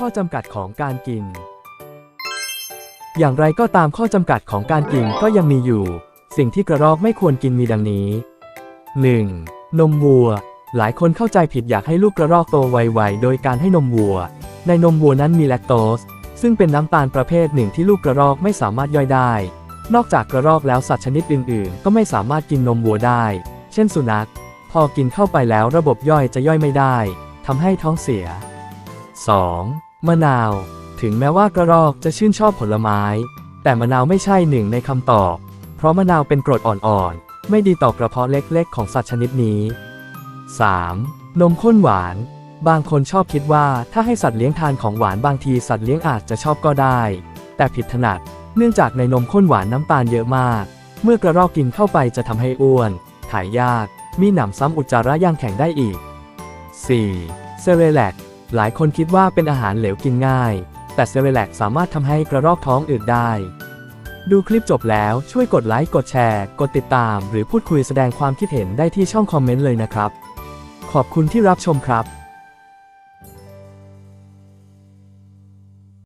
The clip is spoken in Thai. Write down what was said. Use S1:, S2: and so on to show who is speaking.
S1: ข้อจำกัดของการกิน อย่างไรก็ตามข้อจำกัดของการกินก็ยังมีอยู่ สิ่งที่กระรอกไม่ควรกินมีดังนี้ 1. นมวัว หลายคนเข้าใจผิดอยากให้ลูกกระรอกโตไวๆ โดยการให้นมวัว ในนมวัวนั้นมีแลคโตส ซึ่งเป็นน้ำตาลประเภทหนึ่งที่ลูกกระรอกไม่สามารถย่อยได้ นอกจากกระรอกแล้วสัตว์ชนิดอื่นๆ ก็ไม่สามารถกินนมวัวได้ เช่นสุนัข พอกินเข้าไปแล้วระบบย่อยจะย่อยไม่ได้ทำให้ท้องเสีย 2. มะนาว ถึงแม้ว่ากระรอกจะชื่นชอบผลไม้ แต่มะนาวไม่ใช่หนึ่งในคำตอบ เพราะมะนาวเป็นกรดอ่อนๆ ไม่ดีต่อกระเพาะเล็กๆ ของสัตว์ชนิดนี้ 3. นมข้นหวาน บางคนชอบคิดว่าถ้าให้สัตว์เลี้ยงทานของหวานบางทีสัตว์เลี้ยงอาจจะชอบก็ได้ แต่ผิดถนัด เนื่องจากในนมข้นหวานน้ำตาลเยอะมาก เมื่อกระรอกกินเข้าไปจะทำให้อ้วน ถ่ายยาก มีหนำซ้ำอุจจาระย่างแข็งได้อีก 4. เซเรแลก หลายคนคิดว่าเป็นอาหารเหลวกินง่าย แต่เซเรแลกสามารถทำให้กระรอกท้องอืดได้ ดูคลิปจบแล้วช่วยกดไลค์ กดแชร์ กดติดตาม หรือพูดคุยแสดงความคิดเห็นได้ที่ช่องคอมเมนต์เลยนะครับ ขอบคุณที่รับชมครับ